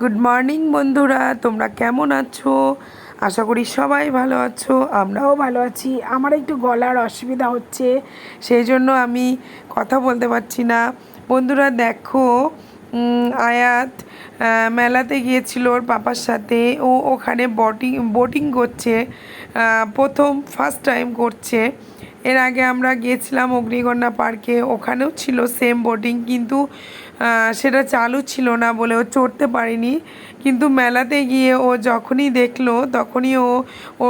Good morning বন্ধুরা। তোমরা কেমন আছো? আশা করি সবাই ভালো আছো, আমরাও ভালো আছি। আমার একটু গলার অসুবিধা হচ্ছে, সেই জন্য আমি কথা বলতে পারছি না। বন্ধুরা, দেখো আয়াত মেলাতে গিয়েছিল ওর পাপার সাথে। ও ওখানে বটিং বোটিং করছে প্রথম ফার্স্ট টাইম করছে। এর আগে আমরা গিয়েছিলাম অগ্নিকন্যা পার্কে, ওখানেও ছিল সেম বোটিং কিন্তু সেটা চালু ছিল না বলে ও চড়তে পারেনি। কিন্তু মেলাতে গিয়ে ও যখনই দেখল, তখনই ও ও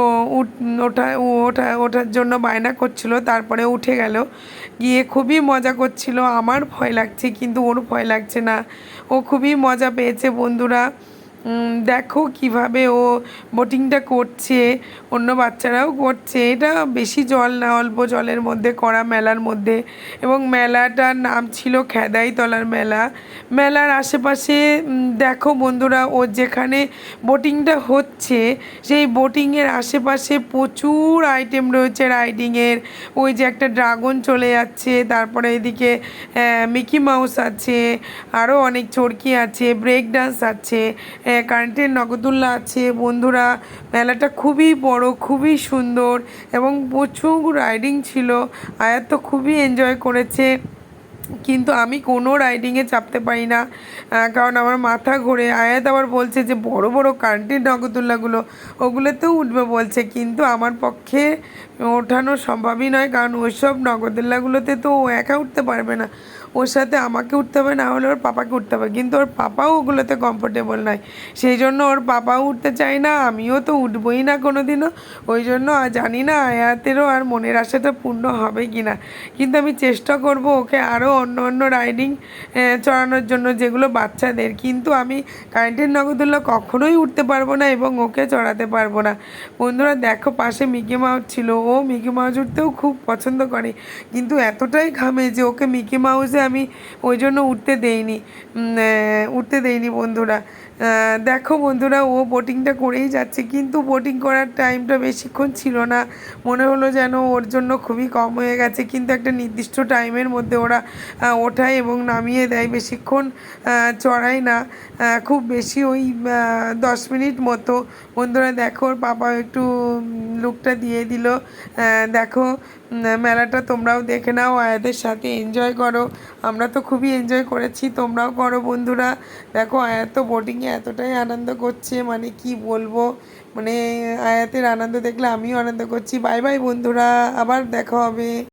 ওঠা ওঠা, ওঠার জন্য বায়না করছিল, তারপরে উঠে গেল। গিয়ে খুবই মজা করছিল, আমার ভয় লাগছে, কিন্তু ওর ভয় লাগছে না। ও খুবই মজা পেয়েছে, বন্ধুরা। দেখো কীভাবে ও বোটিংটা করছে, অন্য বাচ্চারাও করছে। এটা বেশি জল না, অল্প জলের মধ্যে করা মেলার মধ্যে। এবং মেলাটার নাম ছিল খেদাইতলার মেলা। মেলার আশেপাশে দেখো বন্ধুরা, ও যেখানে বোটিংটা হচ্ছে, সেই বোটিংয়ের আশেপাশে প্রচুর আইটেম রয়েছে রাইডিংয়ের ওই যে একটা ড্রাগন চলে যাচ্ছে, তারপরে এদিকে মিকি মাউস আছে আরও অনেক চরকি আছে ব্রেক ডান্স আছে কারেন্টের নগদুল্লা আছে, বন্ধুরা। মেলাটা খুবই বড়, খুবই সুন্দর এবং প্রচুর রাইডিং ছিল। আয়াত তো খুবই এনজয় করেছে। কিন্তু আমি কোনো রাইডিংয়ে চাপতে পারি না কারণ আমার মাথা ঘোরে। আয়াত আবার বলছে যে, বড় বড় কারেন্টের নগদুল্লাগুলো, ওগুলোতেও উঠবে, বলছে। কিন্তু আমার পক্ষে ওঠানো সম্ভবই নয়, কারণ ওইসব নগদুল্লাগুলোতে তো ও একা উঠতে পারবে না। ওর সাথে আমাকে উঠতে হবে, না হলে ওর পাপাকে উঠতে হবে। কিন্তু ওর পাপাও ওগুলোতে কমফোর্টেবল নয়। সেই জন্য ওর পাপাও উঠতে চায় না, আমিও তো উঠবই না কোনো দিনও ওই জন্য জানি না আয়াতেরও আর মনের আশাটা পূর্ণ হবে কি না। কিন্তু আমি চেষ্টা করব ওকে আরও অন্য অন্য রাইডিং চড়ানোর জন্য যেগুলো বাচ্চাদের। কিন্তু আমি কারেন্টের নগদুল্লা কখনোই উঠতে পারব না এবং ওকে চড়াতে পারব না। বন্ধুরা, দেখো পাশে মিকি মাউস ছিল। ও মিকি মাউস উঠতেও খুব পছন্দ করে। কিন্তু এতটাই ঘামে যে ওকে মিকি মাউসে আমি ওই জন্য উঠতে দেইনি। উঠতে দেইনি বন্ধুরা। দেখো বন্ধুরা, ও বোটিংটা করেই যাচ্ছে, কিন্তু বোটিং করার টাইমটা বেশিক্ষণ ছিল না। মনে হলো যেন ওর জন্য খুবই কম হয়ে গেছে, কিন্তু একটা নির্দিষ্ট টাইমের মধ্যে ওরা ওঠায় এবং নামিয়ে দেয়। বেশিক্ষণ চড়ায় না খুব বেশি ওই দশ মিনিট মতো। বন্ধুরা, দেখো ওর পাপা একটু লুকটা দিয়ে দিল। দেখো মেলাটা তোমরাও দেখে নাও, আয়াদের সাথে এনজয় করো। আমরা তো খুবই এনজয় করেছি, তোমরাও করো বন্ধুরা। দেখো আয়াত তো বোটিংয়ে এতটাই আনন্দ করছে মানে কি বলব? মানে আয়াতের আনন্দ দেখলে আমিও আনন্দ করছি। বাই বাই বন্ধুরা, আবার দেখা হবে।